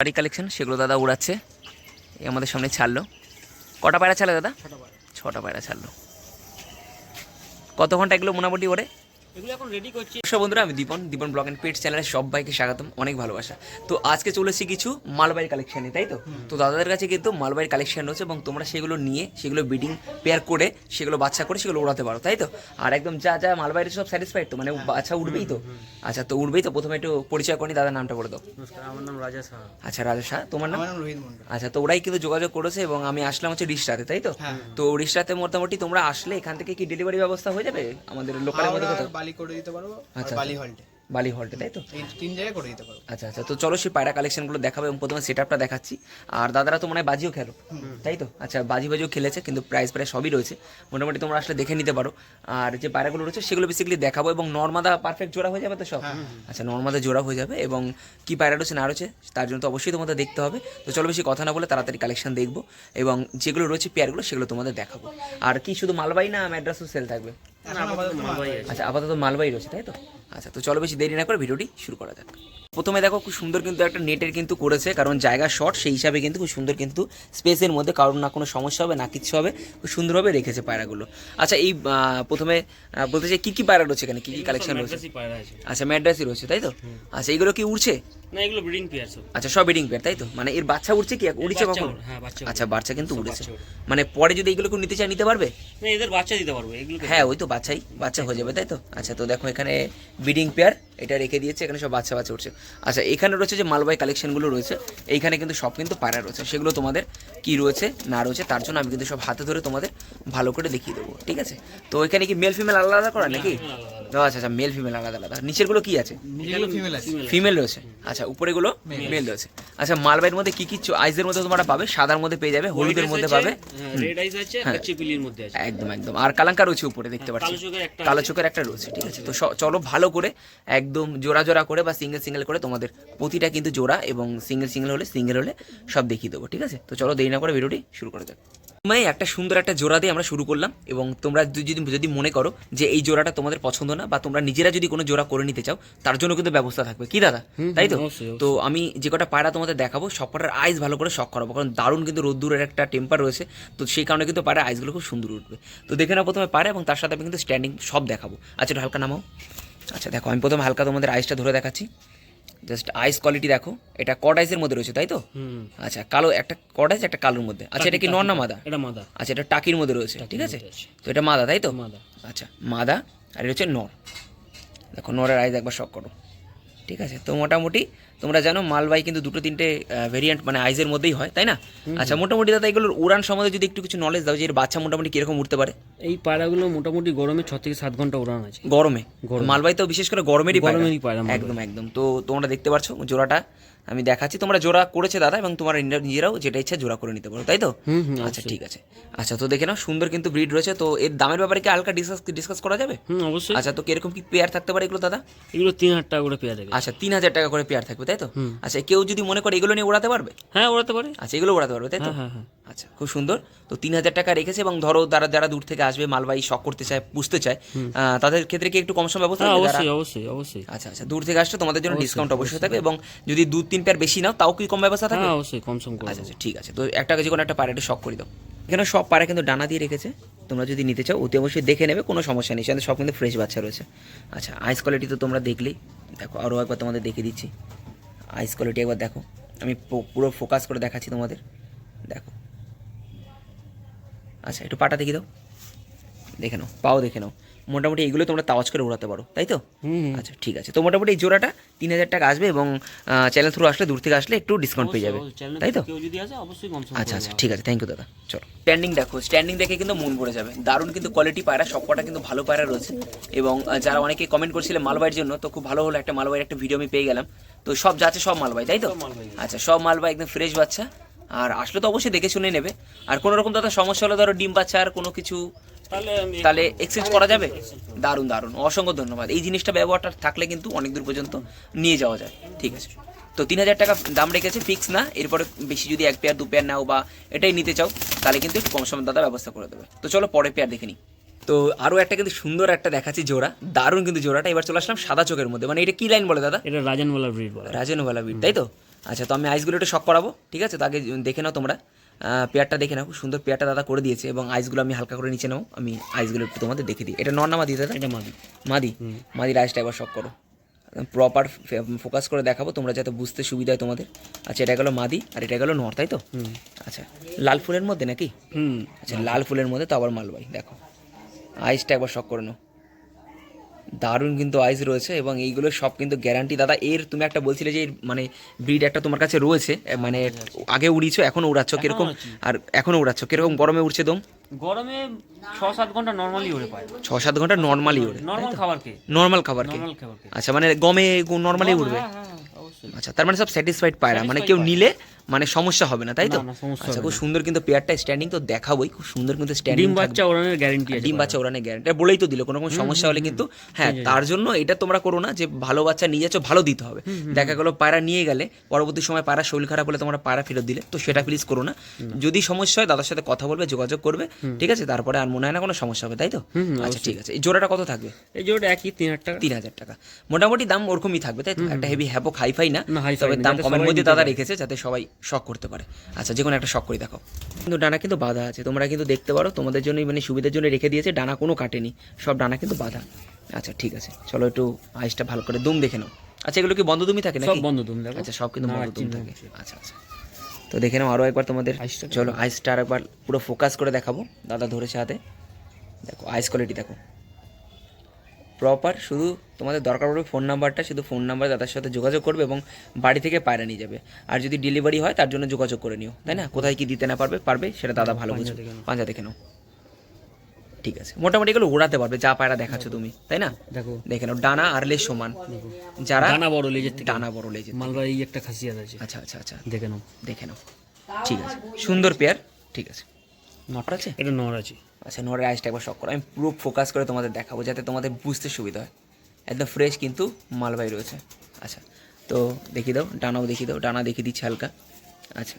বাড়ি কালেকশন সেগুলো দাদা উড়াচ্ছে। এই আমাদের সামনে ছাড়লো। কটা পায়রা ছাড়লো দাদা? ছটা পায়রা। ছাড়লো। কত ঘণ্টা এগুলো মোটামুটি ওরে এগুলো এখন রেডি করছি। বন্ধুরা আমি Dipan Dipan blog and pet চ্যানেলে সবাইকে স্বাগতম অনেক ভালোবাসা। তো আজকে চলেছি কিছু মালবাইয়ের কালেকশানে তাই তো? তো দাদাদের কাছে কিন্তু মালবাইয়ের কালেকশন রয়েছে এবং তোমরা সেগুলো নিয়ে সেগুলো বিডিং পেয়ার করে সেগুলো বাচ্চা করে সেগুলো উড়াতে পারো তাই তো? আর একদম যা যা মালবাইয়ের সব স্যাটিসফাইড তো? মানে বাচ্চা উঠবেই তো? আচ্ছা তো উঠবেই তো? প্রথমে একটু পরিচয় করি দাদার নামটা বলে দাও। আমার নাম রাজা সাহা। আচ্ছা রাজা শাহ তোমার নাম? রোহিত মন্ডল আচ্ছা তো ওরাই কিন্তু যোগাযোগ করেছে এবং আমি আসলাম হচ্ছে রিস্টাতে তাই তো? হ্যাঁ। তো রিস্টাতে মোটামুটি তোমরা আসলে এখান থেকে কি ডেলিভারি ব্যবস্থা হয়ে যাবে? আমাদের লোকালের মধ্যে বালি করে দিতে পারব আর আচ্ছা, বালি হল্টে। বালি হলটে তাই তো? তিন জায়গায় করে দিতে পারব। আচ্ছা আচ্ছা। তো চলো সেই পায়রা কালেকশনগুলো দেখাবো এবং প্রথমে সেট আপটা দেখাচ্ছি। আর দাদারা তো মনে হয় বাজিও খেলো তাই তো? আচ্ছা বাজি বাজিও খেলেছে কিন্তু প্রাইস প্রায় সবই রয়েছে। মোটামুটি তোমরা আসলে দেখে নিতে পারো। আর যে পায়রাগুলো রয়েছে সেগুলো বেসিক্যালি দেখাবো এবং নর্মাদা পারফেক্ট জোড়া হয়ে যাবে তো সব? আচ্ছা নর্মাদা জোড়া হয়ে যাবে এবং কি পায়রা রয়েছে না রয়েছে তার জন্য তো অবশ্যই তোমাদের দেখতে হবে। তো চলো বেশি কথা না বলে তাড়াতাড়ি কালেকশন দেখব এবং যেগুলো রয়েছে পেয়ারগুলো সেগুলো তোমাদের দেখাবো। আর কি শুধু মালবাই না ম্যাড্রাসও সেল থাকবে? মালবাহী আচ্ছা আপাতত মালবাই রয়েছে তাই তো? আচ্ছা তো চলো বেশি দেরি না করে ভিডিওটি শুরু করা যাক। প্রথমে দেখো খুব সুন্দর কিন্তু একটা নেটের কিন্তু করেছে কারণ জায়গা শর্ট সেই হিসাবে কিন্তু খুব সুন্দর কিন্তু স্পেসের মধ্যে কারণ না কোনো সমস্যা হবে না কিছু হবে খুব সুন্দরভাবে রেখেছে পায়রাগুলো। আচ্ছা এই প্রথমে বলতে চাই কী কী পায়রা রয়েছে এখানে? কী কী কালেকশন রয়েছে? ম্যাড্রাসি আচ্ছা ম্যাড্রাসই রয়েছে তাই তো? আচ্ছা এইগুলো কি উড়ছে? না এগুলো ব্রিডিং পেয়ার আচ্ছা সব বেডিং পেয়ার তাই তো? মানে এর বাচ্চা উড়ছে কি? উড়ছে কখন? হ্যাঁ আচ্ছা বাচ্চা কিন্তু উড়েছে। মানে পরে যদি এগুলো নিতে চায় নিতে পারবে? না এদের বাচ্চা দিতে পারব এগুলো হ্যাঁ ওই তো বাচ্চাই বাচ্চা হয়ে যাবে তাই তো? আচ্ছা তো দেখো এখানে বিডিং পেয়ার এটা রেখে দিয়েছে এখানে সব বাচ্চা বাচ্চা উঠছে। আচ্ছা এখানে রয়েছে যে মালবাই কালেকশনগুলো রয়েছে এইখানে কিন্তু সব কিন্তু পায়রা রয়েছে। সেগুলো তোমাদের কি রয়েছে না রয়েছে তার জন্য আমি কিন্তু সব হাতে ধরে তোমাদের ভালো করে দেখিয়ে দেবো ঠিক আছে? তো এখানে কি মেল ফিমেল আলাদা আলাদা করা নাকি? আচ্ছা আচ্ছা মেল ফিমেল আলাদা আলাদা। নিচেরগুলো কি আছে? ফিমেল রয়েছে। আচ্ছা উপরেগুলো মেল রয়েছে। আচ্ছা মালবাইয়ের মধ্যে কি কি আইসের মধ্যে তোমরা পাবে? সাদার মধ্যে পেয়ে যাবে হলুদের মধ্যে পাবে। রেড আইস আছে একটা চিপিলির মধ্যে আছে। একদম একদম। আর কালাঙ্কা রয়েছে উপরে দেখতে পাচ্ছি। কালো চোখের একটা কালো চোখের একটা রয়েছে ঠিক আছে? তো চলো ভালো করে একদম জোড়া জোড়া করে বা সিঙ্গেল সিঙ্গেল করে তোমাদের প্রতিটা কিন্তু জোড়া এবং সিঙ্গেল সিঙ্গেল হলে সিঙ্গেল হলে সব দেখিয়ে দেবো ঠিক আছে? তো চলো দেরি না করে ভিডিওটি শুরু করা যাক। মানে একটা সুন্দর একটা জোড়া দিয়ে আমরা শুরু করলাম এবং তোমরা যদি যদি- মনে করো যে এই জোড়াটা তোমাদের পছন্দ না বা তোমরা নিজেরা যদি কোনো জোড়া করে নিতে চাও তার জন্য কিন্তু ব্যবস্থা থাকবে। কি দাদা? তাই তো? তো আমি যে কটা পায়রা তোমাদের দেখাবো সব কটার আইস ভালো করে শখ করাবো কারণ দারুণ কিন্তু রোদ্দুরের একটা টেম্পার রয়েছে। তো সেই কারণে কিন্তু পায়রা আইসগুলো খুব সুন্দর উঠবে। তো দেখে নাও প্রথমে পায়রা এবং তার সাথে আমি কিন্তু স্ট্যান্ডিং সব দেখাবো। আচ্ছা হালকা নামাও। আচ্ছা দেখো আমি প্রথম হালকা তোমাদের আইসটা ধরে দেখাচ্ছি। জাস্ট আইস কোয়ালিটি দেখো এটা কড আইসের মধ্যে রয়েছে তাই তো? হুম। আচ্ছা কালো একটা কড আইস একটা কালোর মধ্যে। আচ্ছা এটা কি নর না মাদা? এটা মাদা। আচ্ছা এটা টাকির মধ্যে রয়েছে ঠিক আছে? তো এটা মাদা তাই তো? মাদা। আচ্ছা মাদা আর এটা হচ্ছে নর। দেখো নরের আইস একবার শক করো ঠিক আছে? তো মোটামুটি তোমরা জানো মালবাই কিন্তু দুটো তিনটে ভেরিয়েন্ট মানে আইজের মধ্যেই হয় তাই না? আচ্ছা মোটামুটি দাদা এগুলোর উড়ান সম্বন্ধে যদি একটু কিছু নলেজ দাও যে এর বাচ্চা মোটামুটি কীরকম উঠতে পারে? এই পায়রাগুলো মোটামুটি গরমে ছ থেকে সাত ঘণ্টা উড়ান আছে গরমে। মালবাই তো বিশেষ করে। গরমেরই পায়রা। একদম একদম। তো তোমরা দেখতে পাচ্ছ জোড়াটা। আমি দেখাচ্ছি তোমরা জোড়া করেছে দাদা এবং তোমার নিজেরাও যেটা ইচ্ছা জোড়া করে নিতে পারো তাই তো? আচ্ছা ঠিক আছে। আচ্ছা তো দেখে নাও সুন্দর কিন্তু ব্রিড রয়েছে তো এর দামের ব্যাপারে কি হালকা ডিসকাস ডিসকাস করা যাবে? অবশ্যই। আচ্ছা তো কীরকম কি পেয়ার থাকতে পারে এগুলো দাদা? এগুলো তিন হাজার টাকা করে পেয়ার থাকবে আচ্ছা তিন হাজার টাকা করে পেয়ার থাকবে তাই তো? আচ্ছা কেউ যদি মনে করে এগুলো নিয়ে ওড়াতে পারবে? হ্যাঁ ওড়াতে পারে। আচ্ছা এগুলো ওড়াতে পারবে তাই তো? হ্যাঁ হ্যাঁ হ্যাঁ। আচ্ছা খুব সুন্দর। তো তিন হাজার টাকা রেখেছে এবং ধরো তারা যারা দূর থেকে আসবে মালবাহী শখ করতে চায় বুঝতে চায় তাদের ক্ষেত্রে কি একটু কম সম ব্যবস্থা হ্যাঁ অবশ্যই অবশ্যই অবশ্যই। আচ্ছা আচ্ছা দূর থেকে আসলে তোমাদের জন্য ডিসকাউন্ট অবশ্যই থাকবে এবং যদি দু তিন পেয়ার বেশি নাও তাও কি কম ব্যবস্থা থাকবে? হ্যাঁ অবশ্যই কম সম আচ্ছা আচ্ছা ঠিক আছে। তো একটা যে কোনো একটা পায়রাটি শখ করে দাও। এখানে সব পায়রা কিন্তু ডানা দিয়ে রেখেছে। তোমরা যদি নিতে চাও অতি অবশ্যই দেখে নেবে কোনো সমস্যা নেই। সেখানে সব কিন্তু ফ্রেশ বাচ্চা রয়েছে। আচ্ছা আইস কোয়ালিটি তো তোমরা দেখলেই। দেখো আরও একবার তোমাদের দেখে দিচ্ছি। আইস কোয়ালিটি একবার দেখো। আমি পুরো ফোকাস করে দেখাচ্ছি তোমাদের। দেখো। আচ্ছা একটু পাটা দেখে দাও। দেখে নাও পাও দেখে নাও। মোটামুটি এইগুলো তোমরা তাওয়াজ করে উড়াতে পারো তাই তো। আচ্ছা ঠিক আছে। তো মোটামুটি এই জোড়াটা তিন হাজার টাকা আসবে এবং চ্যানেল থ্রু আসলে দূর থেকে আসলে একটু ডিসকাউন্ট পেয়ে যাবে তাই তো? আচ্ছা আচ্ছা ঠিক আছে। থ্যাংক ইউ দাদা। চলো। স্ট্যান্ডিং দেখো স্ট্যান্ডিং দেখে কিন্তু মন ভরে যাবে। দারুণ কিন্তু কোয়ালিটি পায়রা সবকটা কিন্তু ভালো পায়রা রয়েছে। এবং যারা অনেকে কমেন্ট করছিলেন মালবাইয়ের জন্য তো খুব ভালো হলো একটা মালবাইয়ের একটা ভিডিও আমি পেয়ে গেলাম। তো সব যাচ্ছে সব মালবাই তাই তো? আচ্ছা সব মালবাই একদম ফ্রেশ বাচ্চা। আর আসলে তো অবশ্যই দেখে শুনে নেবে। আর কোনো রকম দাদা সমস্যা হলে ধরো ডিম বাচ্চা আর কোনো কিছু তাহলে এক্সচেঞ্জ করা যাবে? দারুণ দারুণ। অসংখ্য ধন্যবাদ। এই জিনিসটা ব্যবহারটা থাকলে কিন্তু অনেক দূর পর্যন্ত নিয়ে যাওয়া যায়। ঠিক আছে। তো তিন হাজার টাকা দাম রেখেছে ফিক্স না। এরপরে বেশি যদি এক পেয়ার দু পেয়ার নাও বা এটাই নিতে চাও তাহলে কিন্তু একটু কম সময় দাদা ব্যবস্থা করে দেবে। তো চলো পরে পেয়ার দেখে নিই। তো আরও একটা কিন্তু সুন্দর একটা দেখাচ্ছি জোড়া। দারুণ কিন্তু জোড়াটা। এবার চলে আসলাম সাদা চোখের মধ্যে। মানে এটা কি লাইন বলে দাদা? এটা রাজানওয়ালা ব্রিড বলে। রাজনওয়ালা বিট তাই তো? আচ্ছা তো আমি আইসগুলো একটু শক করাবো ঠিক আছে? তো আগে দেখে নাও তোমরা। পেয়ারটা দেখে নাও খুব সুন্দর পেয়ারটা দাদা করে দিয়েছে এবং আইসগুলো আমি হালকা করে নিচে নাও আমি আইসগুলো একটু তোমাদের দেখে দিই। এটা নর না মাদি দাদা? এটা মাদি। মাদি? মাদির আইসটা একবার শক করো। প্রপার ফোকাস করে দেখাবো তোমরা যাতে বুঝতে সুবিধা হয় তোমাদের। আচ্ছা এটা গেলো মাদি আর এটা গেলো নর তাই তো? আচ্ছা লাল ফুলের মধ্যে নাকি? হুম। আচ্ছা লাল ফুলের মধ্যে তো আবার মালবাই দেখো। আইসটা একবার শক করে নাও। দারুণ কিন্তু আইস রয়েছে এবং এইগুলো সব কিন্তু গ্যারান্টি দাদা এর তুমি একটা বলছিলে যে মানে ব্রিড একটা তোমার কাছে রয়েছে মানে আগে উড়িয়েছো এখনও উড়াচ্ছ কীরকম? আর এখনও উড়াচ্ছ কীরকম গরমে উড়ছে দম? গরমে ছ সাত ঘণ্টা নর্মালি ওড়ে পায়। ছ সাত ঘণ্টা নর্মালি উড়ে নর্মাল খাবার কে নর্মাল খাবার আচ্ছা মানে গমে নর্মালি উড়বে? হ্যাঁ হ্যাঁ আচ্ছা তার মানে সব স্যাটিসফাইড পায়রা মানে কেউ নিলে মানে সমস্যা হবে না তাই তো? আচ্ছা খুব সুন্দর কিন্তু পেয়ারটা স্ট্যান্ডিং তো দেখাবোই খুব সুন্দর কিন্তু স্ট্যান্ডিং ডিম বাচ্চা ওড়ানোর গ্যারেন্টি আছে ডিম বাচ্চা ওড়ানে গ্যারান্টি বলেই তো দিল কোনো কোনো সমস্যা হলে কিন্তু হ্যাঁ তার জন্য এটা তোমরা করো না যে ভালো বাচ্চা নিয়ে যাচ্ছ ভালো দিতে হবে। দেখা গেলো পায়রা নিয়ে গেলে পরবর্তী সময় পায়রা শরীর খারাপ হলে তোমরা পায়রা ফেরত দিলে তো সেটা প্লিজ করো না। যদি সমস্যা হয় দাদার সাথে কথা বলবে যোগাযোগ করবে ঠিক আছে? তারপরে আর মনে হয় না কোনো সমস্যা হবে তাই তো? আচ্ছা ঠিক আছে। এই জোড়াটা কত থাকবে? এই জোড়া একই তিন হাজার টাকা। তিন হাজার টাকা। মোটামুটি দাম ওরকমই থাকবে তাই তো? একটা হেভি হ্যাপক হাইফাই না তবে দাম কমের মধ্যে দাদা রেখেছে যাতে সবাই শখ করতে পারে। আচ্ছা যে কোনো একটা শখ করে দেখো। কিন্তু ডানা কিন্তু বাঁধা আছে তোমরা কিন্তু দেখতে পারো তোমাদের জন্যই মানে সুবিধার জন্য রেখে দিয়েছে ডানা কোনো কাটেনি সব ডানা কিন্তু বাঁধা। আচ্ছা ঠিক আছে চলো একটু আইসটা ভালো করে দুম দেখে নাও। আচ্ছা এগুলো কি বন্ধ দুমই থাকে সব নাকি বন্ধ দুম দেখো। আচ্ছা সব কিন্তু বন্ধ দুম থাকে। আচ্ছা আচ্ছা। তো দেখে নাও আরও একবার তোমাদের। আইসটা চলো আইসটা আর একবার পুরো ফোকাস করে দেখাবো। দাদা ধরেছে হাতে। দেখো আইস কোয়ালিটি দেখো। প্রপার শুধু তোমাদের দরকার পড়বে ফোন নাম্বারটা শুধু ফোন নাম্বার দাদার সাথে যোগাযোগ করবে এবং বাড়ি থেকে পায়রা নিয়ে যাবে। আর যদি ডেলিভারি হয় তার জন্য যোগাযোগ করে নিও তাই না? কোথায় কি দিতে না পারবে পারবে সেটা দাদা ভালো বুঝবে। পাঞ্জা দেখে নাও। ঠিক আছে। মোটামুটি এগুলো ওড়াতে পারবে যা পায়রা দেখাচ্ছ তুমি তাই না? দেখো। দেখে নাও ডানা আর লেজ সমান। যারা ডানা বড় লেজের থেকে। ডানা বড় লেজে মালবার এই একটা খাসিয়াত আছে। আচ্ছা আচ্ছা আচ্ছা। দেখে নাও। দেখে নাও। ঠিক আছে। সুন্দর পেয়ার ঠিক আছে। নট আছে? এটা নর আছে। আচ্ছা নোয়ারের আইসটা একবার শখ করো। আমি পুরো ফোকাস করে তোমাদের দেখাবো যাতে তোমাদের বুঝতে সুবিধা হয়। একদম ফ্রেশ কিন্তু মালবাই রয়েছে। আচ্ছা তো দেখিয়ে দাও ডানাও দেখিয়ে দাও ডানা দেখিয়ে দিচ্ছি হালকা। আচ্ছা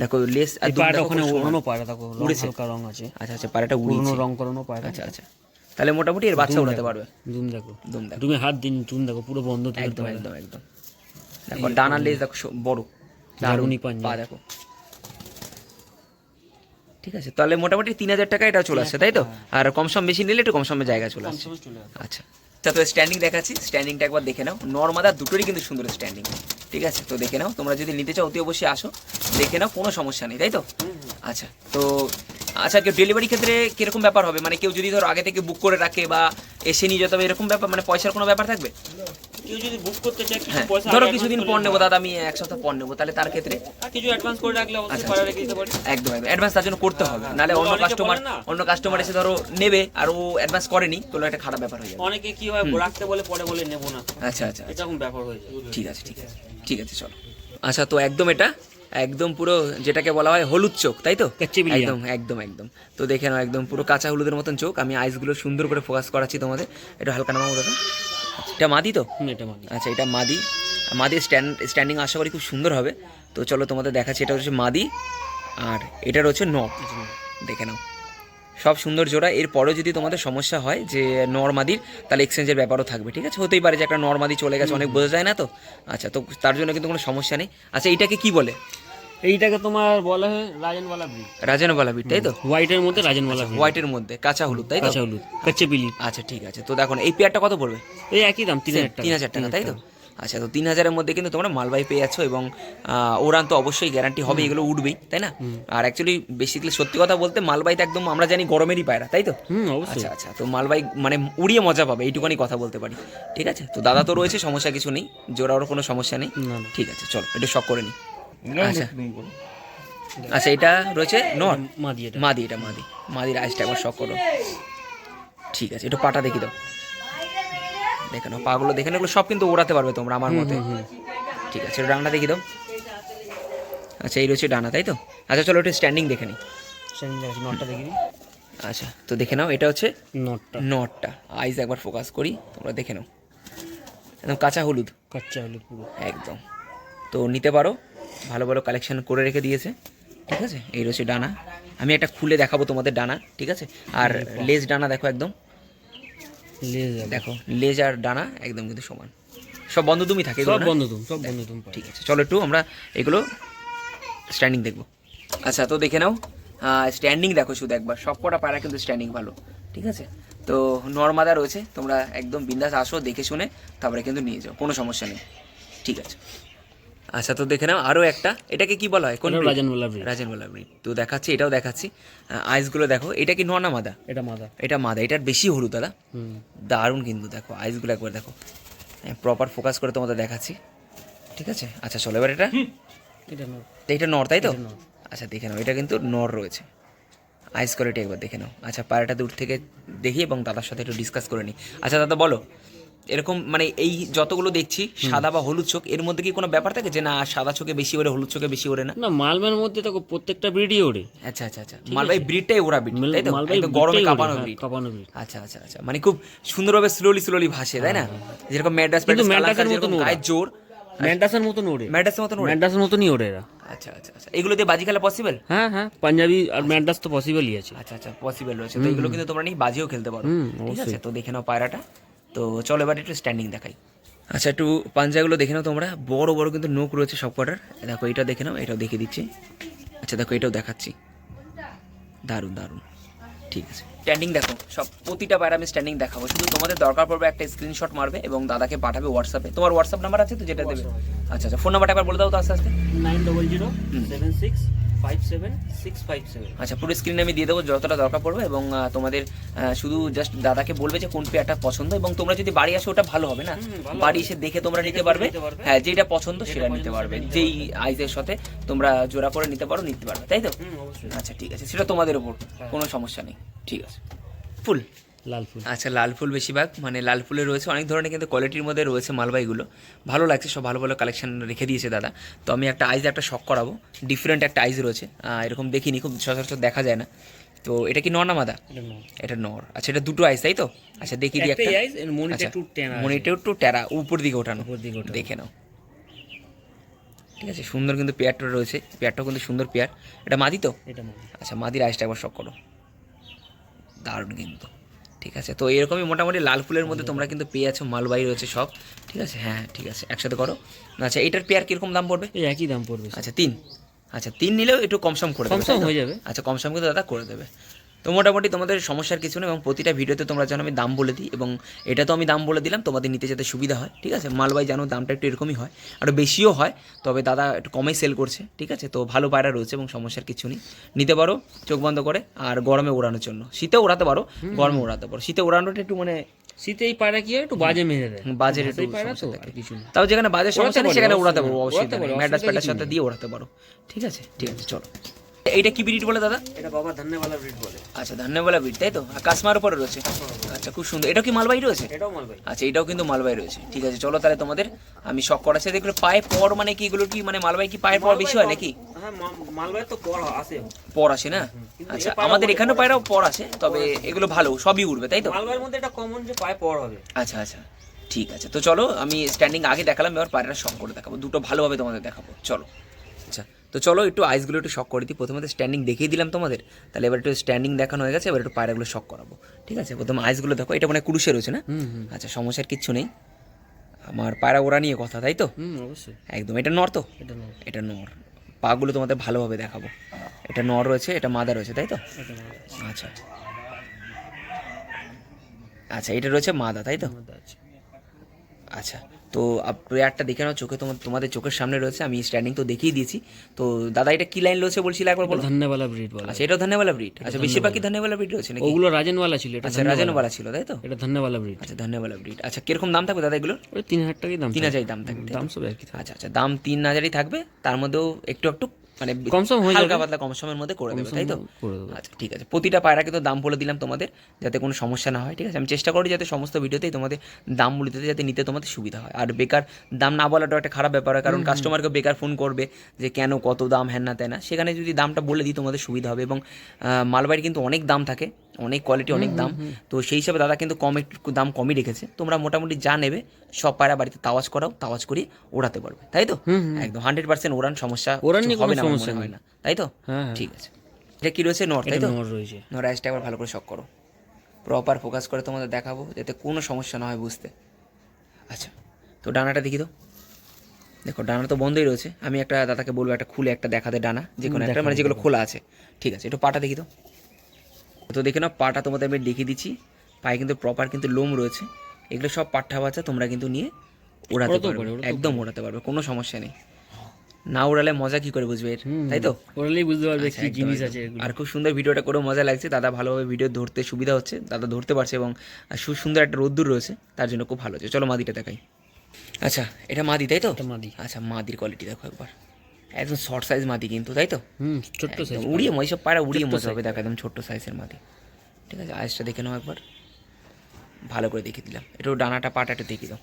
দেখো লেস আর দেখো ওখানে। ওড়ানো পায়রা দেখো উড়েছে? হালকা রং আছে। আচ্ছা আচ্ছা পাড়াটা উড়িয়েছে। রং করানো পায়রা আচ্ছা আচ্ছা। তাহলে মোটামুটি এর বাচ্চা উড়াতে পারবে। দুম দেখো। দুম দেখো। তুমি হাত দিন চুন দেখো পুরো বন্ধ একদম একদম একদম। দেখো ডানার লেজ দেখো বড়। দারুণ। দারুণই পাঞ্জা। পা দেখো। ঠিক আছে তাহলে মোটামুটি তিন হাজার টাকা এটা চলে আসছে তাই তো? আর কম সম বেশি নিলে একটু কম সমে জায়গা চলে আসছে আচ্ছা আচ্ছা তো স্ট্যান্ডিং দেখাচ্ছি স্ট্যান্ডিংটা একবার দেখে নাও। নর্মাদা দুটোরই কিন্তু সুন্দর স্ট্যান্ডিং ঠিক আছে? তো দেখে নাও তোমরা যদি নিতে চাও অতি অবশ্যই আসো। দেখে নাও কোনো সমস্যা নেই তাই তো? আচ্ছা তো আচ্ছা কেউ ডেলিভারি ক্ষেত্রে কীরকম ব্যাপার হবে? মানে কেউ যদি ধরো আগে থেকে বুক করে রাখে বা এসে নিয়ে যেতে হবে এরকম ব্যাপার? মানে পয়সার কোনো ব্যাপার থাকবে? কেউ যদি বুক করতে চায় কিছু পয়সা ধরো কিছুদিন পর। নেব দাদা আমি এক সপ্তাহ পর নেব তাহলে তার ক্ষেত্রে কিছু অ্যাডভান্স করে রাখলে অবশ্যই আচ্ছা, রেখে দিতে পারি। একদম একদম অ্যাডভান্স তার জন্য করতে হবে। নাহলে অন্য কাস্টমার অন্য কাস্টমার এসে ধরো নেবে আর ও অ্যাডভান্স করেনি তাহলে একটা খারাপ ব্যাপার হয়ে যাবে। অনেকে কি হয় রাখতে বলে পরে বলে নেব না। আচ্ছা আচ্ছা এরকম ব্যাপার হয়ে যায়। ঠিক আছে ঠিক আছে ঠিক আছে চলো। আচ্ছা তো একদম এটা একদম পুরো যেটাকে বলা হয় হলুদ চোখ তাই তো? একদম একদম একদম। তো দেখে নাও একদম পুরো কাঁচা হলুদের মতন চোখ। আমি আইসগুলো সুন্দর করে ফোকাস করাচ্ছি তোমাদের। একটু হালকা নামাবো দাদা। এটা মাদি তো? এটা মানি আচ্ছা এটা মাদি। মাদি স্ট্যান্ড স্ট্যান্ডিং আশা করি খুব সুন্দর হবে। তো চলো তোমাদের দেখাচ্ছি এটা হচ্ছে মাদি। আর এটা রয়েছে নট দেখে নাও। সব সুন্দর জোড়া। এরপরেও যদি তোমাদের সমস্যা হয় যে নর্মাদির তাহলে এক্সচেঞ্জের ব্যাপারও থাকবে ঠিক আছে? হতেই পারে যে একটা নর্মাদি চলে গেছে অনেক বোঝা যায় না তো? আচ্ছা তো তার জন্য কিন্তু কোনো সমস্যা নেই। আচ্ছা এটাকে কি বলে? এইটাকে তোমার বলা হয় রাজনওয়ালা ব্রিড। রাজানবালা বিট তাই তো? হোয়াইটের মধ্যে রাজনওয়ালা ব্রিড। হোয়াইটের মধ্যে কাঁচা হলুদ তাই তো? কাঁচা হলুদ কাচ্চে বিলি আচ্ছা ঠিক আছে তো দেখো এই পেয়ারটা কত পড়বে? এই একই দাম তিন হাজার টাকা। তিন হাজার টাকা তাই তো? আচ্ছা তো তিন হাজারের মধ্যে কিন্তু তোমরা মালবাই পেয়ে যাচ্ছ এবং ওরান তো অবশ্যই গ্যারান্টি হবে এগুলো উঠবেই তাই না? আর অ্যাকচুয়ালি বেসিক্যালি সত্যি কথা বলতে মালবাইতে একদম আমরা জানি গরমেরই পায়রা তাই তো? আচ্ছা আচ্ছা তো মালবাই মানে উড়িয়ে মজা পাবে এইটুখানি কথা বলতে পারি ঠিক আছে? তো দাদা তো রয়েছে সমস্যা কিছু নেই জোড়ারও কোনো সমস্যা নেই ঠিক আছে চলো একটু শখ করে নিই আচ্ছা। আচ্ছা এটা রয়েছে নট মাদি এটা। মাদি এটা মাদি। মাদির আইসটা একবার শখ করো। ঠিক আছে একটু পাটা দেখি দাও। দেখে নাও পাগুলো দেখে নাও এগুলো সব কিন্তু ওড়াতে পারবে তোমরা আমার মতে। ঠিক আছে ডানাটা দেখি দাও। আচ্ছা এই রয়েছে ডানা তাই তো? আচ্ছা চলো একটু স্ট্যান্ডিং দেখে নিই নটটা দেখি দিই। আচ্ছা তো দেখে নাও এটা হচ্ছে নটটা নটটা আইস একবার ফোকাস করি তোমরা দেখে নাও। একদম কাঁচা হলুদ। কাঁচা হলুদ পুরো। একদম। তো নিতে পারো। ভালো ভালো কালেকশান করে রেখে দিয়েছে ঠিক আছে? এই রয়েছে ডানা। আমি একটা খুলে দেখাবো তোমাদের ডানা ঠিক আছে? আর লেজ ডানা দেখো একদম। লেজ দেখো লেজ আর ডানা একদম কিন্তু সমান। সব বন্ধ তুমি থাকে সব না? বন্ধ তুম সব বন্ধ তুম ঠিক আছে। চলো একটু আমরা এগুলো স্ট্যান্ডিং দেখব। আচ্ছা তো দেখে নাও। স্ট্যান্ডিং দেখো শুধু একবার। সব কটা পায়রা কিন্তু স্ট্যান্ডিং ভালো ঠিক আছে? তো নর্মাদা রয়েছে তোমরা একদম বিন্দাস আসো দেখে শুনে তারপরে কিন্তু নিয়ে যাও কোনো সমস্যা নেই ঠিক আছে? আচ্ছা তো দেখে নাও আরও একটা। এটাকে কি বলা হয়? কোন breed? রাজনওয়ালা breed। ব্রিড তো দেখাচ্ছি এটাও দেখাচ্ছি। আইসগুলো দেখো এটা কি নর্না মাদা? এটা মাদা। এটা মাদা এটার বেশি হলুদ দাদা। দারুণ কিন্তু দেখো আইসগুলো একবার দেখো। প্রপার ফোকাস করে তোমাদের দেখাচ্ছি। ঠিক আছে? আচ্ছা চলো এবার এটা। এটা নর। তো এটা নর তাই তো? আচ্ছা দেখে নাও এটা কিন্তু নর রয়েছে। আইস কোয়ালিটি একবার দেখে নাও। আচ্ছা পায়রাটা দূর থেকে দেখি এবং দাদার সাথে একটু ডিসকাস করে নিই। আচ্ছা দাদা বলো। এরকম মানে এই যতগুলো দেখছি সাদা বা হলুদ চোখ এর মধ্যে কি কোনো ব্যাপার থাকে যে না সাদা চোখে বেশি ওরে হলুদ চোখে বেশি ওরে না? না মালমের মধ্যে দেখো প্রত্যেকটা ব্রিডই ওড়ে। আচ্ছা আচ্ছা আচ্ছা। মালবাই ব্রিডটাই ওরা ব্রিড তাই তো? একদম গরমে কাঁপানো হ্যাঁ, ব্রিড কাঁপানো breed। আচ্ছা আচ্ছা আচ্ছা। মানে খুব সুন্দরভাবে স্লোলি স্লোলি ভাসে তাই না? যেরকম ম্যাডাস কিন্তু প্যাডাস ম্যান্টাসের কালার যেরকম মতন ওরা। গায়ের জোর ম্যান্ডাসের মতন ওড়ে। ম্যাডাসের মতন ওরে ম্যান্ডাসের মতনই ওড়ে এরা। আচ্ছা আচ্ছা আচ্ছা। এগুলো দিয়ে বাজি খেলা পসিবল হ্যাঁ হ্যাঁ পাঞ্জাবি আর ম্যান্ডাস তো পসিবলই আছে। আচ্ছা আচ্ছা পসিবল রয়েছে। তো এগুলো কিন্তু তোমরা নিয়ে বাজিও খেলতে পারো। ঠিক আছে? তো দেখে নাও পায়রাটা। তো চলো এবার একটু স্ট্যান্ডিং দেখাই। আচ্ছা একটু পাঞ্জাগুলো দেখে নাও তোমরা। বড় বড় কিন্তু নোক রয়েছে সব কটার। দেখো এটা দেখে নাও এটাও দেখিয়ে দিচ্ছি। আচ্ছা দেখো এটাও দেখাচ্ছি। দারুণ দারুণ। ঠিক আছে। স্ট্যান্ডিং দেখো সব প্রতিটা পায়রা আমি স্ট্যান্ডিং দেখাবো। শুধু তোমাদের দরকার পড়বে একটা স্ক্রিনশট মারবে এবং দাদাকে পাঠাবে হোয়াটসঅ্যাপে তোমার হোয়াটসঅ্যাপ নাম্বার আছে তো যেটা দেবে? আচ্ছা আচ্ছা ফোন নাম্বারটা একবার বলে দাও তো আস্তে আস্তে। Nine double zero seven six five seven six five seven আচ্ছা পুরো স্ক্রিনে আমি দিয়ে দেবো যতটা দরকার পড়বে এবং তোমাদের শুধু জাস্ট দাদাকে বলবে যে কোন পেয়ারটা পছন্দ এবং তোমরা যদি বাড়ি আসো ওটা ভালো হবে না? বাড়ি এসে দেখে তোমরা নিতে পারবে। হ্যাঁ যেটা পছন্দ সেটা নিতে পারবে। যেই আইজের সাথে তোমরা জোড়া করে নিতে পারো নিতে পারবে তাই তো? আচ্ছা ঠিক আছে সেটা তোমাদের ওপর কোনো সমস্যা নেই ঠিক আছে। ফুল। লাল ফুল। আচ্ছা লাল ফুল বেশিরভাগ। মানে লাল ফুলে রয়েছে অনেক ধরনের কিন্তু কোয়ালিটির মধ্যে রয়েছে মালবাইগুলো ভালো লাগছে সব ভালো ভালো কালেকশন রেখে দিয়েছে দাদা। তো আমি একটা আইজ একটা শখ করাবো। ডিফারেন্ট একটা আইজ রয়েছে। এরকম দেখিনি খুব সচরাচর দেখা যায় না। তো এটা কি নর না মাদা? এটা নর। আচ্ছা এটা দুটো আইস তাই তো? আচ্ছা দেখি দিই একটা। আইস এর মনিটা একটু মনিটর একটু টেরা উপর দিকে ওঠানো। উপর দিকে ওঠানো। দেখে নাও। ঠিক আছে সুন্দর কিন্তু পেয়ারটা রয়েছে। পেয়ারটাও কিন্তু সুন্দর পেয়ার। এটা মাদি তো? এটা আচ্ছা মাদির আইসটা একবার শখ করো। দারুণ কিন্তু। ঠিক আছে তো এরকমই মোটামুটি লাল ফুলের মধ্যে তোমরা কিন্তু পেয়ে আছো মালবাহী রয়েছে সব। ঠিক আছে? হ্যাঁ ঠিক আছে একসাথে করো। আচ্ছা এটার পেয়ার কীরকম দাম পড়বে? এই একই দাম পড়বে। আচ্ছা তিন। আচ্ছা তিন নিলেও একটু কমসম করে দেবে কম সম তাই তো? হয়ে যাবে। আচ্ছা কমসম কিন্তু দাদা করে দেবে। তো মোটামুটি তোমাদের সমস্যার কিছু নেই এবং প্রতিটা ভিডিওতে তোমরা যেন আমি দাম বলে দিই এবং এটা তো আমি দাম বলে দিলাম তোমাদের নিতে যাতে সুবিধা হয় ঠিক আছে? মালবাই জানো দামটা একটু এরকমই হয় আরও বেশিও হয় তবে দাদা একটু কমেই সেল করছে ঠিক আছে? তো ভালো পায়রা রয়েছে এবং সমস্যার কিছু নেই। নিতে পারো চোখ বন্ধ করে আর গরমে ওড়ানোর জন্য। শীতে ওড়াতে পারো গরমে ওড়াতে পারো। শীতে ওড়ানোটা একটু মানে শীতে এই পায়রা কি হয়? একটু বাজে মেরে দেয়। বাজের একটু সমস্যা থাকে। তাও যেখানে বাজের সমস্যা নেই সেখানে ওড়াতে। পারো অসুবিধা সাথে দিয়ে ওড়াতে পারো ঠিক আছে? ঠিক আছে চলো। এইটা কি বিরিট বলে দাদা? এটা বাবা ধন্যবাদ ব্রিড বলে। আচ্ছা ধন্যবাদ বিট তাই তো? আর কাশ্মার উপরে রয়েছে। আচ্ছা খুব সুন্দর। এটা কি মালবাই রয়েছে? এটাও মালবাই আচ্ছা এটাও কিন্তু মালবাই রয়েছে। ঠিক আছে চলো তাহলে তোমাদের আমি শখ করাচ্ছি। দেখল পায়ে পর মানে কি এগুলো কি মানে মালবাই কি পায়ের পর বেশি হয় নাকি? হ্যাঁ মালবাই তো পর আসে। পর আসে না? আচ্ছা আমাদের এখানেও পায়রাও পর আছে তবে এগুলো ভালো সবই উঠবে তাই তো? মালবাইয়ের মধ্যে এটা কমন যে পায়ে পর হবে। আচ্ছা আচ্ছা ঠিক আছে। তো চলো আমি স্ট্যান্ডিং আগে দেখালাম এবার পায়রাটা শখ করে দেখাবো। দুটো ভালোভাবে তোমাদের দেখাবো। চলো। তো চলো একটু আইসগুলো একটু শখ করে দিই। প্রথমে তো স্ট্যান্ডিং দেখিয়ে দিলাম তোমাদের। তাহলে এবার একটু স্ট্যান্ডিং দেখানো হয়ে গেছে এবার একটু পায়রাগুলো শখ করাবো। ঠিক আছে? প্রথমে আইসগুলো দেখো এটা মানে কুরুশে রয়েছে না? আচ্ছা সমস্যার কিচ্ছু নেই। আমার পায়রা ওরা নিয়ে কথা তাই তো? অবশ্যই। একদম এটা নর তো? এটা নর। এটা নর। পাগুলো তোমাদের ভালোভাবে দেখাবো। এটা নর রয়েছে এটা মাদা রয়েছে তাই তো? আচ্ছা। আচ্ছা এটা রয়েছে মাদা তাই তো? আচ্ছা তো প্লেয়ারটা দেখে নাও চোখে তোমার তোমাদের চোখের সামনে রয়েছে আমি স্ট্যান্ডিং তো দেখিয়ে দিয়েছি। তো দাদা এটা কি লাইন রয়েছে বলছিল একবার বলো? ধন্যবালা ব্রিড বলো আচ্ছা এটা ধন্যবালা ব্রিড আচ্ছা বেশিরভাগই ধন্যবালা ব্রিড রয়েছে নাকি? ওগুলো রাজনওয়ালা ছিল এটা আচ্ছা রাজনওয়ালা ছিল তাই তো? এটা ধন্যবালা ব্রিড আচ্ছা ধন্যবালা ব্রিড আচ্ছা কীরকম দাম থাকবে দাদা এগুলো ওই তিন হাজার টাকাই দাম তিন। হাজারই দাম থাকবে দাম সব একই আচ্ছা আচ্ছা দাম তিন হাজারই থাকবে তার মধ্যেও একটু একটু মানে কম সম হয়ে হালকা পাতলা কম সময়ের মধ্যে করে দেবে তাই তো? আচ্ছা ঠিক আছে। প্রতিটা পায়রা কিন্তু দাম বলে দিলাম তোমাদের যাতে কোনো সমস্যা না হয় ঠিক আছে? আমি চেষ্টা করি যাতে সমস্ত ভিডিওতেই তোমাদের দাম বলে দিতে যাতে নিতে তোমাদের সুবিধা হয়। আর বেকার দাম না বলাটাও একটা খারাপ ব্যাপার হয় কারণ কাস্টমারকে বেকার ফোন করবে যে কেন কত দাম হ্যান না তাই না। সেখানে যদি দামটা বলে দিই তোমাদের সুবিধা হবে। এবং মালবাড়ির কিন্তু অনেক দাম থাকে। অনেক কোয়ালিটি অনেক দাম। তো সেই হিসাবে দাদা কিন্তু কম একটু দাম কমই রেখেছে। তোমরা মোটামুটি যা নেবে সব পায়রা বাড়িতে তাওয়াজ করাও তাওয়াজ করিয়ে ওড়াতে পারবে। তাই তো? একদম হান্ড্রেড পার্সেন্ট ওড়ান সমস্যা হবে না সমস্যা হয় না। তাই তো? হ্যাঁ হ্যাঁ। ঠিক আছে। এটা কি রয়েছে? নর তাই তো? নর রয়েছে। নর আইসটা একবার ভালো করে শখ করো। প্রপার ফোকাস করে তোমাদের দেখাবো যাতে কোনো সমস্যা না হয় বুঝতে। আচ্ছা তো ডানাটা দেখি তো। দেখো ডানা তো বন্ধই রয়েছে। আমি একটা দাদাকে বলব একটা খুলে একটা দেখাতে ডানা। যে কোনো একটা মানে যেগুলো খোলা আছে। ঠিক আছে একটু পাটা দেখি তো। তো দেখে নাও পাটা তোমাদের আমি দেখিয়ে দিচ্ছি। পায়ে কিন্তু প্রপার কিন্তু লোম রয়েছে। এগুলো সব পাঠা বাচ্চা তোমরা কিন্তু নিয়ে ওড়াতে পারবে। একদম ওড়াতে পারবে কোনো সমস্যা নেই। না ওড়ালে মজা কি করে বুঝবে তাই তো? ওরালেই বুঝতে পারবে আচ্ছা, কি জিনিস। আছে। আর খুব সুন্দর ভিডিওটা করেও মজা লাগছে। দাদা ভালোভাবে ভিডিও ধরতে সুবিধা হচ্ছে। দাদা ধরতে পারছে এবং সুন্দর একটা রোদ্দুর রয়েছে তার জন্য খুব ভালো হচ্ছে। চলো মাদিটা দেখাই। আচ্ছা এটা মাদি তাই তো? মাদি। আচ্ছা মাদির কোয়ালিটি দেখো একবার। একদম শর্ট সাইজ মাদি কিন্তু তাই তো? হুম ছোট্ট সাইজ উড়িয়ে মই সব পায়রা উড়িয়ে মজা হবে দেখো একদম ছোট্ট সাইজের মাদি। ঠিক আছে আইসটা দেখে নাও একবার। ভালো করে দেখিয়ে দিলাম। একটু ডানাটা পাটা একটু দেখিয়ে দাও।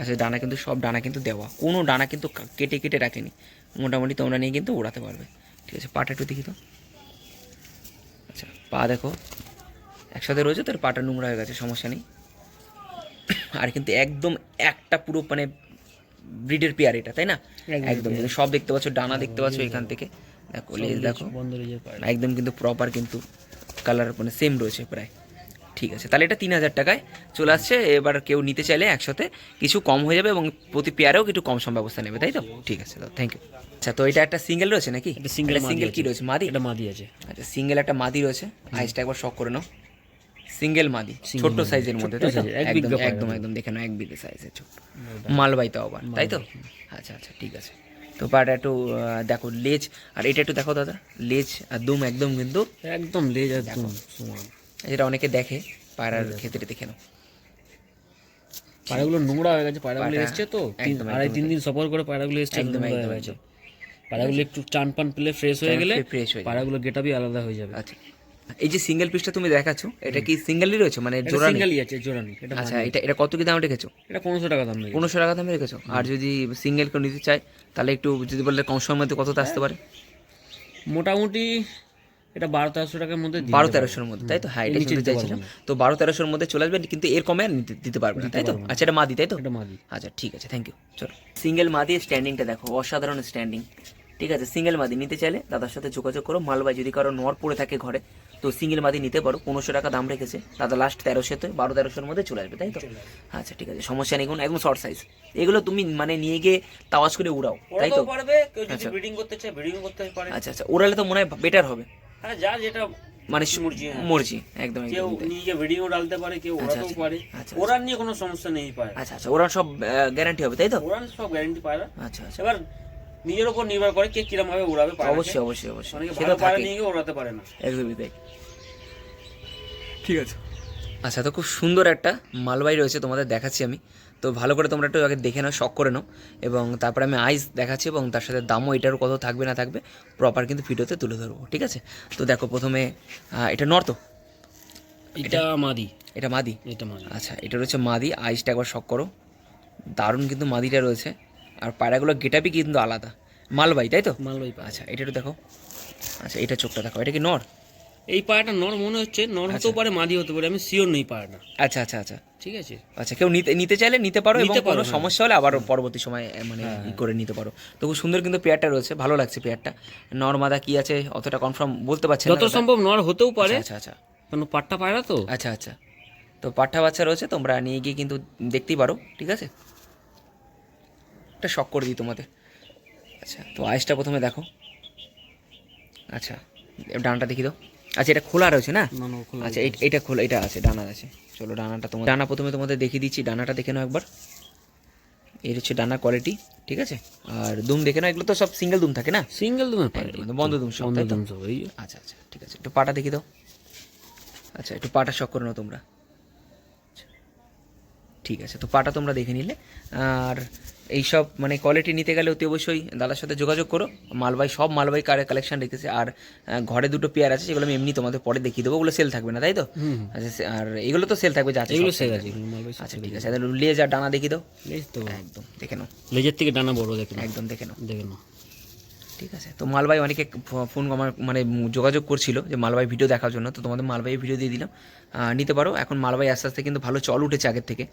আচ্ছা ডানা কিন্তু সব ডানা কিন্তু দেওয়া। কোনো ডানা কিন্তু কেটে কেটে রাখেনি। মোটামুটি তোমরা নিয়ে কিন্তু ওড়াতে পারবে। ঠিক আছে পাটা একটু দেখি তো আচ্ছা পা দেখো। একসাথে রয়েছে তোর পাটা নোংরা হয়ে গেছে সমস্যা নেই। আর কিন্তু একদম একটা পুরো মানে ব্রিডের পেয়ার এটা তাই না? একদম কিন্তু সব দেখতে পাচ্ছ ডানা দেখতে পাচ্ছ এখান থেকে। দেখো লেজ দেখো। একদম কিন্তু প্রপার কিন্তু কালার মানে সেম রয়েছে প্রায়। ঠিক আছে তাহলে এটা তিন হাজার টাকায় চলে আসছে। এবার কেউ নিতে চাইলে একসাথে কিছু কম হয়ে যাবে এবং প্রতি পেয়ারেও একটু কম সম ব্যবস্থা নেবে তাই তো? ঠিক আছে দাদা থ্যাংক ইউ আচ্ছা তো এটা একটা সিঙ্গেল রয়েছে নাকি? সিঙ্গেল সিঙ্গেল কি রয়েছে? মাদি? এটা মাদি আছে। আচ্ছা সিঙ্গেল একটা মাদি রয়েছে। আইসটা একবার শক করে নাও। সিঙ্গেল মাদি ছোট্ট সাইজের মধ্যে তো? একদম একদম একদম দেখে নাও এক বিঘে সাইজের ছোট্ট। মালবাই তো আবার তাই তো? আচ্ছা আচ্ছা ঠিক আছে। তো পাটা একটু দেখো লেজ আর এটা একটু দেখো দাদা লেজ আর দুম একদম কিন্তু একদম লেজ একদম সমান। যেটা অনেকে দেখে পায়রার ক্ষেত্রে দেখে নাও। পায়রাগুলো নোংরা হয়ে গেছে পায়রাগুলো পায়রা- এসছে তো আড়াই তিন দিন সফর করে পায়রাগুলো এসছে একদম, একদম, পায়রাগুলো একটু চান পান পেলে ফ্রেশ হয়ে গেলে ফ্রেশ হয়ে আলাদা হয়ে যাবে। আচ্ছা। এই যে সিঙ্গেল পিসটা তুমি দেখাচ্ছ এটা কি সিঙ্গেলই রয়েছে? মানে জোড়া সিঙ্গেলই আছে জোড়া নেই আচ্ছা এটা এটা কত কি দাম রেখেছো? এটা পনেরোশো টাকা দাম পনেরোশো টাকা দামে রেখেছো? আর যদি সিঙ্গেল কেউ নিতে চায় তাহলে একটু যদি বললে কম সময়ের মধ্যে কততে আসতে পারে? মোটামুটি এটা বারো তেরোশো টাকার মধ্যে বারো। তেরোশোর মধ্যে তাই তো? হ্যাঁ এটা শুনতে চাইছিলাম। তো বারো তেরোশোর মধ্যে চলে আসবে কিন্তু এর কমে আর দিতে পারবে না তাই তো? আচ্ছা এটা মাদি তাই তো? এটা মাদি আচ্ছা ঠিক আছে থ্যাংক ইউ চলো। সিঙ্গেল মাদি স্ট্যান্ডিংটা দেখো অসাধারণ স্ট্যান্ডিং ঠিক আছে সিঙ্গেল মাদি নিতে চাইলে দাদার সাথে যোগাযোগ করো। মালবাই যদি কারও নর পড়ে থাকে ঘরে তো সিঙ্গেল মাদি নিতে পারো পনেরোশো টাকা দাম রেখেছে। দাদা লাস্ট তেরোশোতে বারো তেরোশোর মধ্যে চলে আসবে তাই তো? আচ্ছা ঠিক আছে সমস্যা নেই কোনো একদম শর্ট সাইজ এগুলো তুমি মানে নিয়ে গিয়ে তাওয়াজ করে উড়াও তাই তো? আচ্ছা। ব্রিডিং করতে চায় ব্রিডিং করতে পারে। আচ্ছা আচ্ছা ওড়ালে তো মনে হয় বেটার হবে। হ্যাঁ যা যেটা মানে মর্জি, হ্যাঁ। একদম কেউ নিজে ভিডিও ডালতে পারে কেউ ওড়াতেও আচ্ছা। পারে। আচ্ছা, ওরার নিয়ে কোনো সমস্যা নেই পায়। আচ্ছা আচ্ছা ওরা সব গ্যারান্টি হবে তাই তো? ওরান সব গ্যারান্টি পায়। আচ্ছা আচ্ছা। এবার নিজের উপর নির্ভর করে কে কিরম ভাবে উড়াবে অবশ্যই অবশ্যই অবশ্যই। অনেকে সেটা ভালো পায়রা নিয়ে ওড়াতে পারে না। একদমই তাই। ঠিক আছে। আচ্ছা তো খুব সুন্দর একটা মালবাই রয়েছে তোমাদের দেখাচ্ছি আমি। তো ভালো করে তোমরা একটু আগে দেখে নাও শখ করে নাও। এবং তারপরে আমি আইস দেখাচ্ছি এবং তার সাথে দামও এটারও কত থাকবে না থাকবে প্রপার কিন্তু ভিডিওতে তুলে ধরবো ঠিক আছে? তো দেখো প্রথমে এটা নর্থ এটা মাদি। এটা মাদি? এটা মাদি। আচ্ছা এটা রয়েছে মাদি আইসটা একবার শখ করো। দারুণ কিন্তু মাদিটা রয়েছে। আর পায়রাগুলো গেটাপই কিন্তু আলাদা। মালবাই তাই তো? মালবাই আচ্ছা এটা একটু দেখো। আচ্ছা এটা চোখটা দেখো এটা কি নর? এই পায়রাটা নর মনে হচ্ছে নর হতেও পারে মাদি হতে পারে আমি শিওর নেই পায়রাটা। আচ্ছা আচ্ছা আচ্ছা। ঠিক আছে? আচ্ছা কেউ নিতে নিতে চাইলে নিতে পারো এবং কোনো হ্যাঁ। সমস্যা হলে আবার পরবর্তী সময় মানে ই করে নিতে পারো। তো খুব সুন্দর কিন্তু পেয়ারটা রয়েছে ভালো লাগছে পেয়ারটা। নর্মাদা কি আছে অতটা কনফার্ম বলতে পারছি না যত সম্ভব নর হতেও পারে। আচ্ছা আচ্ছা কারণ পাট্টা পায়রা তো? আচ্ছা আচ্ছা। তো পাঠা বাচ্চা রয়েছে তোমরা নিয়ে গিয়ে কিন্তু দেখতেই পারো ঠিক আছে? একটা শখ করে দিই তোমাদের। আচ্ছা তো আইসটা প্রথমে দেখো। আচ্ছা ডানাটা দেখি দাও। আচ্ছা এটা খোলা রয়েছে না? আচ্ছা এটা খোলা এটা আছে ডানা আছে। চলো ডানাটা তোমার ডানা প্রথমে তোমাদের দেখিয়ে দিচ্ছি ডানাটা দেখে নাও একবার। এর হচ্ছে ডানা কোয়ালিটি ঠিক আছে? আর দুম দেখে নাও এগুলো তো সব সিঙ্গেল দুম থাকে না? সিঙ্গেল দুমের বন্ধ দুম সব বন্ধ দুম সব আচ্ছা আচ্ছা ঠিক আছে একটু পাটা দেখি দাও। আচ্ছা একটু পাটা শখ করে নাও তোমরা। ঠিক আছে তো পাটা তোমরা দেখে নিলে। আর এইসব মানে কোয়ালিটি নিতে গেলে অতি অবশ্যই দাদার সাথে যোগাযোগ করো। মালবাই সব মালবাই কারে কালেকশন রেখেছে। আর ঘরে দুটো পেয়ার আছে সেগুলো আমি এমনি তোমাদের পরে দেখিয়ে দেবো। ওগুলো সেল থাকবে না তাই তো? আচ্ছা আর এগুলো তো সেল থাকবে যা আছে এগুলো সেল আছে আচ্ছা ঠিক আছে তাহলে লেজ আর ডানা দেখিয়ে দাও। তো। একদম দেখে নাও। লেজের থেকে ডানা বড় দেখুন একদম দেখে নাও। দেখে নাও। ঠিক আছে। তো মালবাই অনেকে ফোন আমার মানে যোগাযোগ করছিল যে মালবাই ভিডিও দেখার জন্য। তো তোমাদের মালবাই ভিডিও দিয়ে দিলাম। নিতে পারো। এখন মালবাই আস্তে আস্তে কিন্তু ভালো চল উঠেছে আগের থেকে।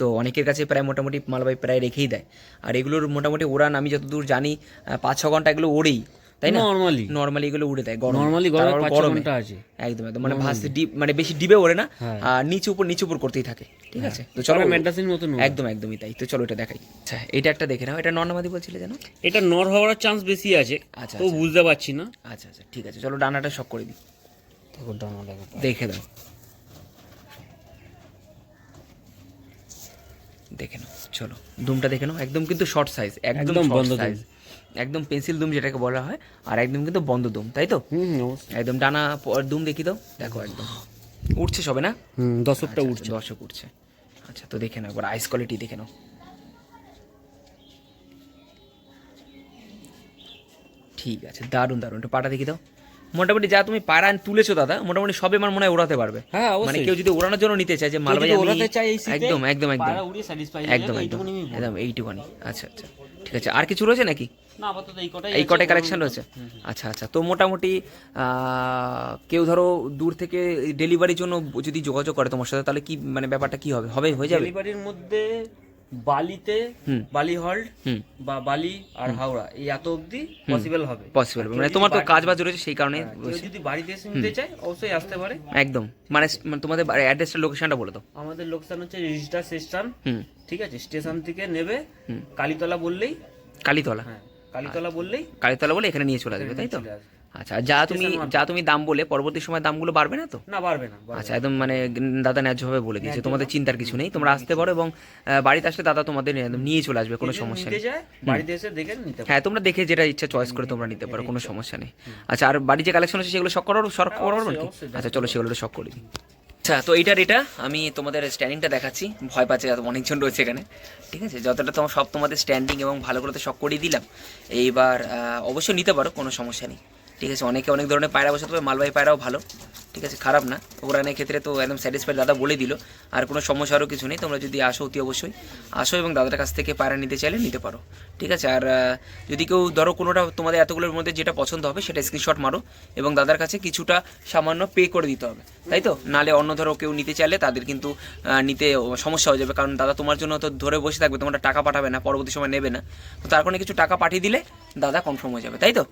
তো অনেকের কাছে প্রায় মোটামুটি মালবাই প্রায় রেখেই দেয়। আর এগুলোর মোটামুটি ওড়ান আমি যতদূর জানি পাঁচ ছ ঘণ্টা এগুলো ওড়েই। তাই না? নর্মালি নর্মালি এগুলো উড়ে দেয় গরম। নর্মালি গরমে আছে। একদম একদম। মানে ভাসতে ডিপ মানে বেশি ডিবে ওড়ে না। হ্যাঁ। আর নিচে উপর নিচে উপর করতেই থাকে। ঠিক আছে? তো চলো। চলো মতন একদম একদমই তাই। তো চলো এটা দেখাই। আচ্ছা এটা একটা দেখে নাও। এটা নর্নামাদি বলছিলে যেন এটা নর হওয়ার চান্স বেশি আছে। আচ্ছা, তো বুঝতে পারছি না। আচ্ছা আচ্ছা। ঠিক আছে চলো ডানাটা শক করে দিই। দেখো ডানা দেখো। দেখে দাও দেখে নাও। চলো। দুমটা দেখে নাও। একদম কিন্তু শর্ট সাইজ একদম বন্ধ সাইজ একদম পেন্সিল দুম যেটাকে বলা হয় আর একদম কিন্তু বন্ধ দুম তাই তো? একদম ডানা দুম দেখি দাও দেখো একদম। উঠছে সবে না? দশকটা আচ্ছা, উঠছে। দর্শক উঠছে। আচ্ছা তো দেখে নাও একবার আইস কোয়ালিটি দেখে নাও। ঠিক আছে দারুণ দারুণ। একটু পাটা দেখি দাও মোটামুটি যা তুমি পাড়া তুলেছো দাদা মোটামুটি সবে আমার মনে হয় ওড়াতে পারবে। হ্যাঁ মানে কেউ যদি ওড়ানোর জন্য নিতে চায় যে যদি আমি ওড়াতে শীতে, একদম একদম একদম। একদম। একদম। এইটুকুনি। আচ্ছা আচ্ছা। ঠিক আছে আর কিছু রয়েছে নাকি? না আপাতত এই কটাই এই আছে, কটাই কালেকশন রয়েছে? আচ্ছা আচ্ছা। তো মোটামুটি আহ, কেউ ধরো দূর থেকে ডেলিভারির জন্য যদি যোগাযোগ করে তোমার সাথে তাহলে কি মানে ব্যাপারটা কি হবে? হবে হয়ে যাবে? ডেলিভারির মধ্যে বালিতে বালি হল্ট হুম। বা বালি আর হাওড়া এই এত অবধি পসিবল হবে। পসিবল মানে তোমার তো কাজ বাজ রয়েছে সেই কারণে হ্যাঁ, যদি বাড়িতে এসে নিতে চায় অবশ্যই আসতে পারে। একদম। মানে মানে তোমাদের অ্যাড্রেসটা লোকেশনটা বলে দাও। আমাদের লোকেশন হচ্ছে রেজিস্টার স্টেশন হুম। ঠিক আছে? স্টেশন থেকে নেবে হুম। কালীতলা বললেই কালীতলা? হ্যাঁ। কালীতলা বললেই? কালীতলা বলে এখানে নিয়ে চলে আসবে তাই তো? আচ্ছা যা তুমি যা তুমি দাম বলে পরবর্তী সময় দামগুলো বাড়বে না তো? না পারবে না আচ্ছা একদম মানে দাদা ন্যায্যভাবে বলে দিয়েছে তোমাদের চিন্তার কিছু নেই তোমরা আসতে পারো এবং বাড়িতে আসলে দাদা তোমাদের একদম নিয়ে চলে আসবে কোনো সমস্যা নেই। বাড়িতে এসে দেখে নিতে পারে। হ্যাঁ তোমরা দেখে যেটা ইচ্ছা চয়েস করে তোমরা নিতে পারো কোনো সমস্যা নেই। আচ্ছা আর বাড়ি যে কালেকশন আছে সেগুলো শখ করার শখ করার অবশ্যই, আচ্ছা চলো সেগুলো শখ করে দিই। আচ্ছা তো এইটার এটা, আমি তোমাদের স্ট্যান্ডিংটা দেখাচ্ছি। ভয় পাচ্ছে অনেকজন রয়েছে এখানে। ঠিক আছে, যতটা তোমার সব তোমাদের স্ট্যান্ডিং এবং ভালো করে তো শখ করিয়ে দিলাম। এইবার অবশ্যই নিতে পারো, কোনো সমস্যা নেই। ঠিক আছে, অনেকে অনেক ধরনের পায়রা বসে, তবে মালবাহী পায়রাও ভালো। ঠিক আছে, খারাপ না। ওরানের ক্ষেত্রে তো একদম স্যাটিসফাইড দাদা বলে দিল। আর কোনো সমস্যারও কিছু নেই। তোমরা যদি আসো, অতি অবশ্যই আসো এবং দাদার কাছ থেকে পায়রা নিতে চাইলে নিতে পারো। ঠিক আছে, আর যদি কেউ ধরো কোনোটা তোমাদের এতগুলোর মধ্যে যেটা পছন্দ হবে, সেটা স্ক্রিনশট মারো এবং দাদার কাছে কিছুটা সামান্য পে করে দিতে হবে। তাই তো? নালে অন্য ধরো কেউ নিতে চাইলে তাদের কিন্তু নিতে সমস্যা হয়ে যাবে। কারণ দাদা তোমার জন্য তো ধরে বসে থাকবে, তোমরা টাকা পাঠাবে না, পরবর্তী সময় নেবে না। তো তার কারণে কিছু টাকা পাঠিয়ে দিলে দাদা কনফার্ম হয়ে যাবে। তাই তো?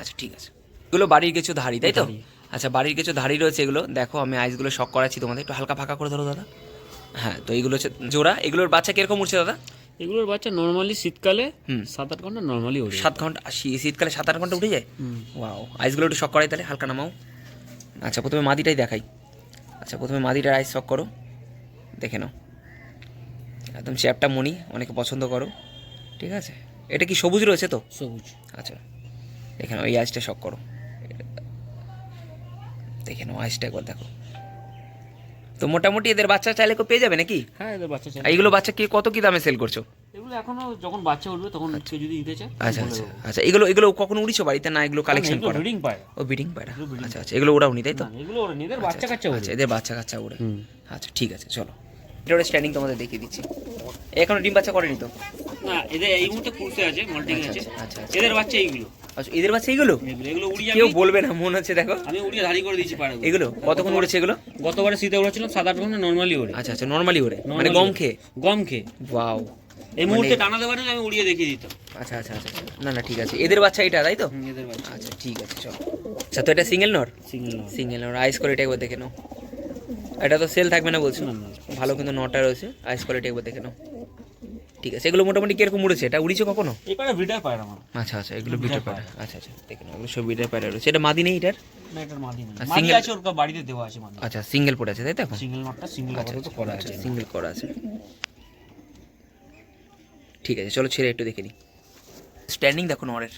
আচ্ছা ঠিক আছে। এগুলো বাড়ির কিছু ধাড়ি তাই তো? আচ্ছা বাড়ির কিছু ধাড়ি রয়েছে এগুলো। দেখো আমি আইসগুলো শখ করাচ্ছি তোমাদের। একটু হালকা ফাঁকা করে ধরো দাদা। হ্যাঁ তো এইগুলো হচ্ছে জোড়া। এগুলোর বাচ্চা কীরকম উঠছে দাদা? এগুলোর বাচ্চা নর্মালি শীতকালে হুম। সাত আট ঘণ্টা নর্মালি ওড়ে সাত ঘণ্টা শীতকালে সাত আট ঘণ্টা উঠে যায়? ওয়াও আইসগুলো একটু শখ করাই তাহলে হালকা নামাও। আচ্ছা প্রথমে মাদিটাই দেখাই। আচ্ছা প্রথমে মাদিটার আইস শখ করো। দেখে নাও। একদম চ্যাপটা মনি অনেকে পছন্দ করো। ঠিক আছে? এটা কি সবুজ রয়েছে তো? সবুজ। আচ্ছা দেখে নাও এই আইসটা শখ করো। দেখে নাও আইসটা একবার দেখো। তো মোটামুটি এদের বাচ্চা চাইলে কেউ পেয়ে যাবে নাকি? হ্যাঁ এদের বাচ্চা চাই আর এইগুলো বাচ্চা কি কত কি দামে সেল করছ? এগুলো এখনও যখন বাচ্চা উঠবে তখন কেউ যদি দিতে চায় আচ্ছা আচ্ছা আচ্ছা এগুলো এগুলো কখনো উড়িছো বাড়িতে? না এগুলো কালেকশন করো। ব্রিডিং পায় ও বিডিং পায়রা। আচ্ছা আচ্ছা এগুলো ওরাও নি তাই তো? এগুলো ওড়ে এদের বাচ্চা কাচ্চা আচ্ছা এদের বাচ্চা কাচ্চা উড়ে। আচ্ছা ঠিক আছে চলো। এটা ওটা স্ট্যান্ডিং তোমাদের দেখিয়ে দিচ্ছি। এখনও ডিম বাচ্চা করেনি তো? না এদের এই মুহূর্তে কুর্সে আছে মল্টিং আচ্ছা, আছে। আচ্ছা, আচ্ছা, আচ্ছা। এদের বাচ্চা এইগুলো। আচ্ছা এদের বাচ্চা এগুলো? এগুলো উড়িয়ে কেউ বলবে না মনে হচ্ছে দেখো। আমি উড়িয়ে ধারি করে দিয়েছি পাড়া এগুলো কতক্ষণ উড়েছে এগুলো? গতবারে শীতে উড়েছিলাম সাত আট ঘণ্টা নর্মালি ওড়ে। আচ্ছা আচ্ছা নর্মালি ওড়ে মানে গম খেয়ে? গম খেয়ে। ওয়াও এই মুহূর্তে টানা দেওয়ার আমি উড়িয়ে দেখিয়ে দিতাম। আচ্ছা আচ্ছা আচ্ছা আচ্ছা। না না ঠিক আছে। এদের বাচ্চা এটা তাই তো? এদের বাচ্চা। আচ্ছা ঠিক আছে চলো। আচ্ছা তো এটা সিঙ্গেল নর সিঙ্গেল না সিঙ্গেল নর আইস কোয়ালিটি একবার দেখে নাও। এটা তো সেল থাকবে না বলছো। ভালো কিন্তু নটা রয়েছে আইস কোয়ালিটি একবার দেখে নাও। ঠিক আছে এগুলো মোটামুটি কীরকম উড়েছে? এটা উড়িছো কখনো? এই পাড়া ব্রিডার পায় আমার। আচ্ছা আচ্ছা এগুলো বিটার পায়রা। আচ্ছা আচ্ছা দেখে নাও এগুলো সব বিটার পায়রা রয়েছে। এটা মাদি নেই এটার? না এটার মাদি না আর মাদি আছে ওর কা- বাড়িতে দেওয়া আছে মাদি। আচ্ছা সিঙ্গেল পড়ে আছে তাই তো? সিঙ্গেল নটটা সিঙ্গেল আচ্ছা আপাতত করা আছে। সিঙ্গেল করা আছে। ঠিক আছে চলো ছেড়ে একটু দেখে নিই স্ট্যান্ডিং দেখো নরের।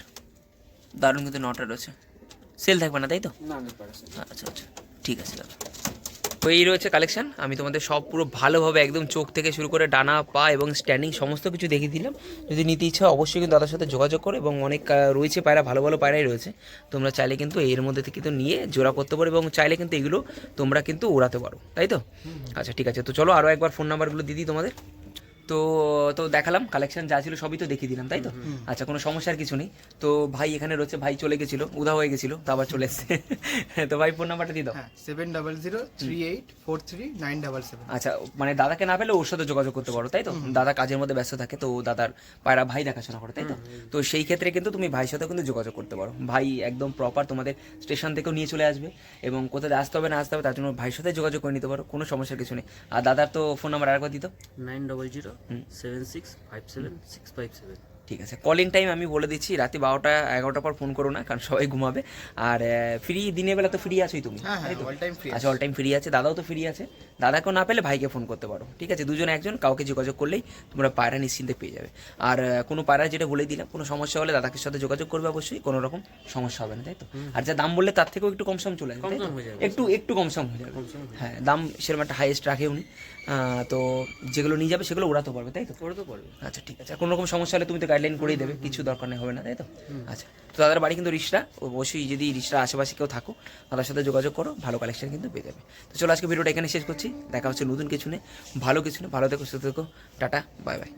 দারুণ কিন্তু নটা রয়েছে। সেল থাকবে না তাই তো? না না পারে আচ্ছা আচ্ছা ঠিক আছে দাদা। তো এই রয়েছে কালেকশান আমি তোমাদের সব পুরো ভালোভাবে একদম চোখ থেকে শুরু করে ডানা পা এবং স্ট্যান্ডিং সমস্ত কিছু দেখিয়ে দিলাম। যদি নিতে ইচ্ছা অবশ্যই কিন্তু তাদের সাথে যোগাযোগ করো এবং অনেক রয়েছে পায়রা ভালো ভালো পায়রাই রয়েছে। তোমরা চাইলে কিন্তু এর মধ্যে থেকে কিন্তু নিয়ে জোড়া করতে পারো এবং চাইলে কিন্তু এগুলো তোমরা কিন্তু ওড়াতে পারো। তাই তো? আচ্ছা ঠিক আছে। তো চলো আরও একবার ফোন নাম্বারগুলো দিদি তোমাদের। তো তো দেখালাম কালেকশন যা ছিল সবই তো দেখিয়ে দিলাম তাই তো? আচ্ছা কোনো সমস্যার কিছু নেই। তো ভাই এখানে রয়েছে ভাই চলে গেছিল উধা হয়ে গেছিল তো আবার চলে এসছে। তো ভাই ফোন নাম্বারটা দিয়ে দাও। হ্যাঁ seven double zero three eight four three nine double seven আচ্ছা মানে দাদাকে না পেলে ওর সাথে যোগাযোগ করতে পারো তাই তো? দাদা কাজের মধ্যে ব্যস্ত থাকে তো দাদার পায়রা ভাই দেখাশোনা করে তাই তো? তো সেই ক্ষেত্রে কিন্তু তুমি ভাইয়ের সাথে কিন্তু যোগাযোগ করতে পারো। ভাই একদম প্রপার তোমাদের স্টেশন থেকেও নিয়ে চলে আসবে এবং কোথায় আসতে হবে না আসতে হবে তার জন্য ভাইয়ের সাথে যোগাযোগ করে নিতে পারো কোনো সমস্যার কিছু নেই। আর দাদার তো ফোন নাম্বার আরেকবার দিত nine double zero seven six five seven six five seven ঠিক আছে কলিং টাইম আমি বলে দিচ্ছি রাতে বারোটা এগারোটার পর ফোন করো না কারণ সবাই ঘুমাবে। আর ফ্রি দিনের বেলা তো ফ্রি আছোই তুমি হ্যাঁ হ্যাঁ তাই তো? অল টাইম ফ্রি আচ্ছা অল টাইম ফ্রি আছে দাদাও তো ফ্রি আছে। দাদাকেও না পেলে ভাইকে ফোন করতে পারো ঠিক আছে? দুজন একজন কাউকে যোগাযোগ করলেই তোমরা পায়রা নিশ্চিন্তে পেয়ে যাবে। আর কোনো পায়রা যেটা বলে দিলাম কোনো সমস্যা হলে দাদাকে সাথে যোগাযোগ করবে অবশ্যই কোনো রকম সমস্যা হবে না তাই তো আর যা দাম বললে তার থেকেও একটু কম সম চলে আসবে তাই তো? যাবে। একটু একটু কম সম হয়ে যাবে। হ্যাঁ দাম সেরকম একটা হাইয়েস্ট রাখে উনি তো যেগুলো নিয়ে যাবে সেগুলো ওড়াতে পারবে তাই তো? ওরা তো পারবে আচ্ছা ঠিক আছে। কোনো রকম সমস্যা হলে তুমি তো গাইডলাইন করেই দেবে কিছু দরকার নেই হবে না তাই তো? আচ্ছা তো দাদার বাড়ি কিন্তু রিসরা অবশ্যই যদি রিসরা আশেপাশে কেউ থাকো তাদের সাথে যোগাযোগ করো ভালো কালেকশন কিন্তু পেয়ে যাবে। তো চলো আজকে ভিডিওটা এখানে শেষ করছি দেখা হচ্ছে নতুন কিছু নেই ভালো কিছু নেই ভালো থেকো সুস্থ থেকো টাটা বাই বাই